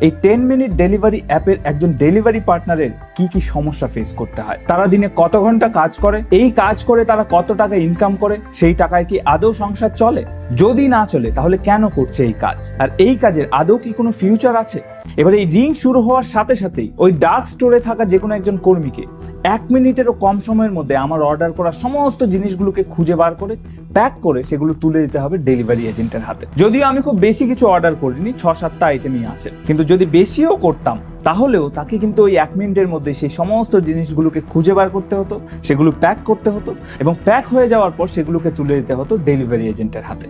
এই ten minute delivery অ্যাপের একজন ডেলিভারি পার্টনারের কি কি সমস্যা ফেস করতে হয়? তারা দিনে কত ঘণ্টা কাজ করে? এই কাজ করে তারা কত টাকা ইনকাম করে? সেই টাকায় কি আদৌ সংসার চলে? যদি না চলে, তাহলে কেন করছে এই কাজ? আর এই কাজের আদৌ কি কোনো ফিউচার আছে? এবারে এই রিং শুরু হওয়ার সাথে সাথেই ওই ডার্ক স্টোরে থাকা যে কোনো একজন কর্মীকে এক মিনিটেরও কম সময়ের মধ্যে আমার অর্ডার করা সমস্ত জিনিসগুলোকে খুঁজে বার করে প্যাক করে সেগুলো তুলে দিতে হবে ডেলিভারি এজেন্টের হাতে। যদিও আমি খুব বেশি কিছু অর্ডার করিনি ছ সাতটা আইটেমই আছে। কিন্তু যদি বেশিও করতাম তাহলেও তাকে কিন্তু ওই এক মিনিটের মধ্যে সেই সমস্ত জিনিসগুলোকে খুঁজে বার করতে হতো, সেগুলো প্যাক করতে হতো এবং প্যাক হয়ে যাওয়ার পর সেগুলোকে তুলে দিতে হতো ডেলিভারি এজেন্টের হাতে।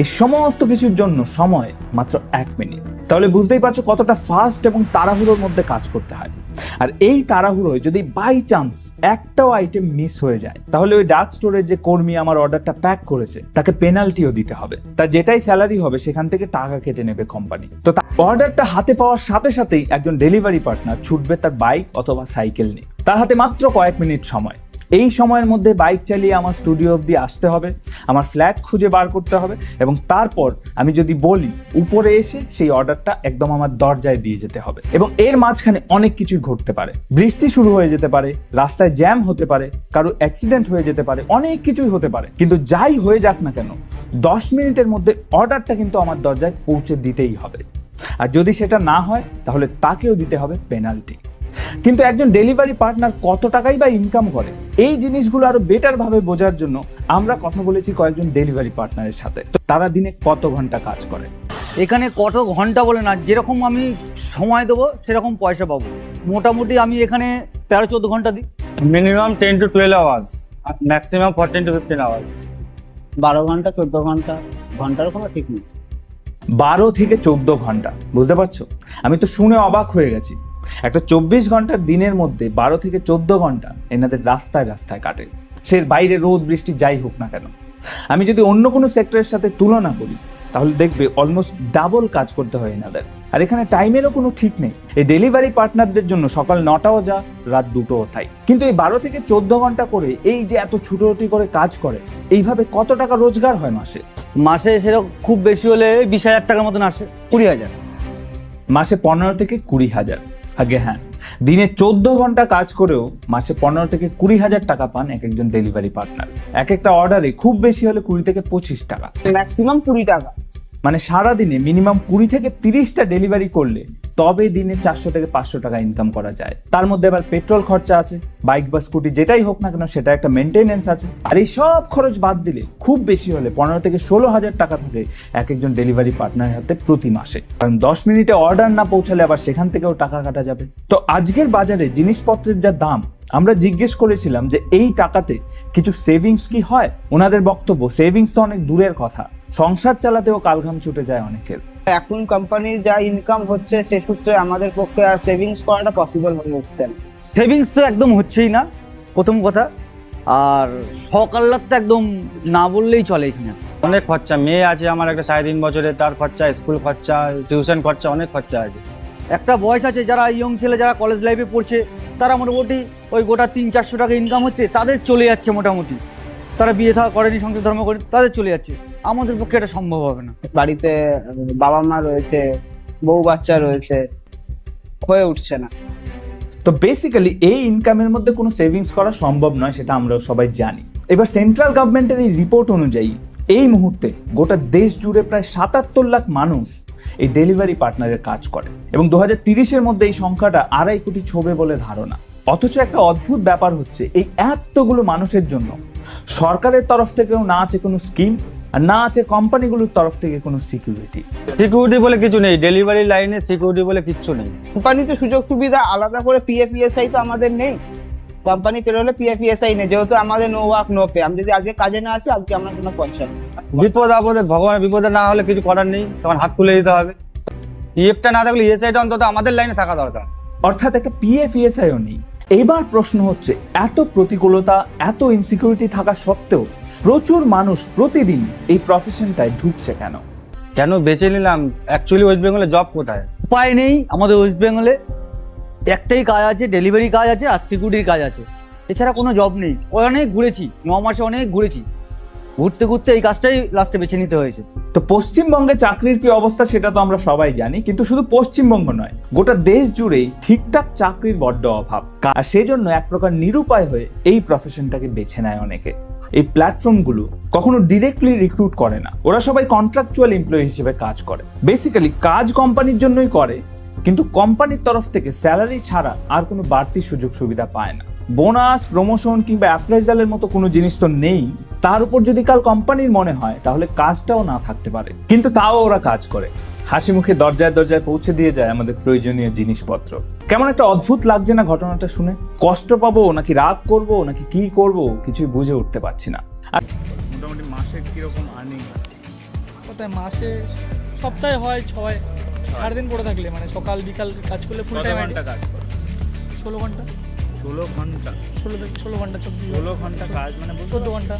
এই সমস্ত কিছুর জন্য সময় মাত্র এক মিনিট। তাহলে বুঝতেই পারছ কতটা ফাস্ট এবং তাড়াহুড়োর মধ্যে কাজ করতে হয়। আর এই তাড়াহুড়োয় যদি বাই চান্স একটাও আইটেম মিস হয়ে যায়, তাহলে ওই ডার্ক স্টোরের যে কর্মী আমার অর্ডারটা প্যাক করেছে, তাকে পেনাল্টিও দিতে হবে। তার যেটাই স্যালারি হবে, সেখান থেকে টাকা কেটে নেবে কোম্পানি তো অর্ডারটা হাতে পাওয়ার সাথে সাথেই একজন ডেলিভারি পার্টনার ছুটবে তার বাইক অথবা সাইকেল নিয়ে। তার হাতে মাত্র কয়েক মিনিট সময়। এই সময়ের মধ্যে বাইক চালিয়ে আমার স্টুডিও অবধি আসতে হবে। আমার ফ্ল্যাট খুঁজে বার করতে হবে এবং তারপর আমি যদি বলি উপরে এসে সেই অর্ডারটা একদম আমার দরজায় দিয়ে যেতে হবে এবং এর মাঝখানে অনেক কিছুই ঘটতে পারে। বৃষ্টি শুরু হয়ে যেতে পারে, রাস্তায় জ্যাম হতে পারে, কারও অ্যাক্সিডেন্ট হয়ে যেতে পারে, অনেক কিছুই হতে পারে। কিন্তু যাই হয়ে যাক না কেন, দশ মিনিটের মধ্যে অর্ডারটা কিন্তু আমার দরজায় পৌঁছে দিতেই হবে। আর যদি সেটা না হয়, তাহলে তাকেও দিতে হবে পেনাল্টি কিন্তু একজন ডেলিভারি পার্টনার কত টাকাই বা ইনকাম করে? এই জিনিসগুলো আরও বেটার ভাবে বোঝার জন্য আমরা কথা বলেছি কয়েকজন ডেলিভারি পার্টনারের সাথে। তো তারা দিনে কত ঘণ্টা কাজ করে? এখানে কত ঘণ্টা বলে না যেরকম আমি সময় দেবো সেরকম পয়সা পাবো। মোটামুটি আমি এখানে তেরো চোদ্দ ঘণ্টা দিই। Minimum ten to twelve hours maximum fourteen to fifteen hours বারো ঘণ্টা চোদ্দ ঘণ্টা ঘণ্টার কোনো ঠিক নেই। বারো থেকে চোদ্দ ঘণ্টা বুঝতে পারছ? আমি তো শুনে অবাক হয়ে গেছি। একটা চব্বিশ ঘণ্টার দিনের মধ্যে বারো থেকে চোদ্দ ঘণ্টা এনাদের রাস্তায় রাস্তায় কাটে। সে বাইরে রোদ বৃষ্টি যাই হোক না কেন। আমি যদি অন্য কোনো সেক্টরের সাথে তুলনা করি তাহলে দেখবে অলমোস্ট ডাবল কাজ করতে হয় এনাদের। আর এখানে টাইমেরও কোনো ঠিক নেই। এই ডেলিভারি পার্টনারদের জন্য সকাল নটাও যা রাত দুটোও তাই। কিন্তু এই বারো থেকে চোদ্দ ঘণ্টা করে এই যে এত ছুটোছুটি করে কাজ করে এইভাবে কত টাকা রোজগার হয় মাসে? মাসে সেরকম খুব বেশি হলে বিশ হাজার টাকার মতন আসে। কুড়ি হাজার। মাসে পনেরো থেকে কুড়ি হাজার। আগে হ্যাঁ। দিনে চোদ্দ ঘণ্টা কাজ করেও মাসে পনেরো থেকে কুড়ি হাজার টাকা পান এক একজন ডেলিভারি পার্টনার। এক একটা অর্ডারে খুব বেশি হলে কুড়ি থেকে পঁচিশ টাকা। ম্যাক্সিমাম কুড়ি টাকা। মানে সারাদিনে মিনিমাম কুড়ি থেকে তিরিশটা ডেলিভারি করলে তবে দিনে চারশো থেকে পাঁচশো টাকা ইনকাম করা যায়। তার মধ্যে আবার পেট্রোল খরচা আছে বাইক বা স্কুটি যেটাই হোক না কেন, সেটা একটা মেনটেনেন্স আছে। আর এই সব খরচ বাদ দিলে খুব বেশি হলে পনেরো থেকে ষোলো হাজার টাকা থাকে এক একজন ডেলিভারি পার্টনারের হাতে প্রতি মাসে। কারণ দশ মিনিটে অর্ডার না পৌঁছালে আবার সেখান থেকেও টাকা কাটা যাবে। তো আজকের বাজারে জিনিসপত্রের যা দাম আমরা জিজ্ঞেস করেছিলাম যে এই টাকাতে কিছু সেভিংস কি হয়? ওনাদের বক্তব্য সেভিংস তো অনেক দূরের কথা। সংসার চালাতেও কালঘাম ছুটে যায় অনেকের। এখন কোম্পানির যা ইনকাম হচ্ছে সে সূত্রে আমাদের পক্ষে আর সেভিংস করাটা পসিবল হয়ে উঠছে না। সেভিংস তো একদম হচ্ছেই না প্রথম কথা। আর সকাল্লার তো একদম না বললেই চলে এখানে। অনেক খরচা মেয়ে আছে আমার একটা সাড়ে তিন বছরে তার খরচা স্কুল খরচা টিউশন খরচা অনেক খরচা আছে। একটা বয়স আছে যারা ইয়ং ছেলে যারা কলেজ লাইফে পড়ছে তারা মোটামুটি ওই গোটা তিন চারশো টাকা ইনকাম হচ্ছে তাদের চলে যাচ্ছে মোটামুটি। তারা বিয়ে থাকা করেনি সংসার ধর্ম করে তাদের চলে যাচ্ছে। আমাদের পক্ষে এটা সম্ভব হবে না। বাড়িতে বাবা মা রয়েছে বউ বাচ্চা রয়েছে হয়ে উঠছে না। তো বেসিক্যালি এই ইনকামের মধ্যে কোনো সেভিংস করা সম্ভব নয় সেটা আমরা সবাই জানি। এবার সেন্ট্রাল গভর্নমেন্টের এই রিপোর্ট অনুযায়ী এই মুহূর্তে গোটা দেশ জুড়ে প্রায় সাতাত্তর লাখ মানুষ এই ডেলিভারি পার্টনারের কাজ করে। এবং দু হাজার মধ্যে এই সংখ্যাটা আড়াই কোটি ছবে বলে ধারণা। অথচ একটা অদ্ভুত ব্যাপার হচ্ছে এই এতগুলো মানুষের জন্য সরকারের তরফ থেকেও না আছে কোনো স্কিম আর না আছে কোম্পানিগুলোর তরফ থেকে কোনো সিকিউরিটি। সিকিউরিটি বলে কিছু নেই ডেলিভারি লাইনে সিকিউরিটি বলে কিচ্ছু নেই। কোম্পানিতে সুযোগ সুবিধা আলাদা করে পিএফ ইএসআই তো আমাদের নেই। কোম্পানি পেরোলে পিএফ ইএসআই নেই যেহেতু আমাদের নো ওয়ার্ক নো পে আমি যদি আজকে কাজে না আসি আজকে আমরা কোনো পয়সা নেই। বিপদ আপদে ভগবানের বিপদে না হলে কিছু করার নেই তখন হাত খুলে দিতে হবে। ইএফটা না থাকলে ইএসআইটা অন্তত আমাদের লাইনে থাকা দরকার। অর্থাৎ একটা পিএফ ইএসআইও নেই। এবার প্রশ্ন হচ্ছে এত প্রতিকূলতা এত ইনসিকিউরিটি থাকা সত্ত্বেও প্রচুর মানুষ প্রতিদিন এই প্রফেশনটায় ঢুকছে কেন? কেন বেছে নিলাম? অ্যাকচুয়ালি ওয়েস্ট বেঙ্গলে জব কোথায়? উপায় নেই আমাদের ওয়েস্ট বেঙ্গলে একটাই কাজ আছে ডেলিভারি কাজ আছে আর সিকিউরিটির কাজ আছে। এছাড়া কোনো জব নেই। অনেক ঘুরেছি, ন মাসে অনেক ঘুরেছি। ঘুরতে ঘুরতে এই কাজটাই লাস্টে বেছে নিতে হয়েছে। তো পশ্চিমবঙ্গে চাকরির কি অবস্থা সেটা তো আমরা সবাই জানি, কিন্তু শুধু পশ্চিমবঙ্গ নয়, গোটা দেশ জুড়েই ঠিকঠাক চাকরির বড্ড অভাব। আর সেজন্য এক প্রকার নিরুপায় হয়ে এই প্রফেশনটাকে বেছে নেয় অনেকে। এই প্ল্যাটফর্মগুলো কখনো ডিরেক্টলি রিক্রুট করে না। ওরা সবাই কন্ট্রাকচুয়াল এমপ্লয়ি হিসেবে কাজ করে। বেসিক্যালি কাজ কোম্পানির জন্যই করে কিন্তু কোম্পানির তরফ থেকে স্যালারি ছাড়া আর কোনো বাড়তি সুযোগ সুবিধা পায় না। বোনাস প্রমোশন কিংবা অ্যাপ্রাইজালের মতো কোনো জিনিস তো নেই। তার উপর যদি কাল কোম্পানির মনে হয় তাহলে কাজটাও না থাকতে পারে। কিন্তু তাও ওরা কাজ করে। হাসি মুখে দরজায় দরজায় পৌঁছে দিয়ে যায় আমাদের প্রয়োজনীয় জিনিসপত্র। কেমন একটা অদ্ভুত লাগছে না ঘটনাটা শুনে? কষ্ট পাবো নাকি রাগ করব নাকি কি করব কিছুই বুঝে উঠতে পারছি না। আর মোটামুটি মাসে কীরকম আর্নিং কোথায় মাসে? সপ্তাহে হয় ছয়। সারাদিন পড়ে থাকলে মানে সকাল বিকাল কাজ করলে ফুল টাইম ঘণ্টা কাজ করে? ষোলো ঘণ্টা? ষোলো ঘণ্টা। ষোলো থেকে ষোলো ঘণ্টা চব্বিশ ষোলো ঘণ্টা কাজ মানে চোদ্দ ঘণ্টা।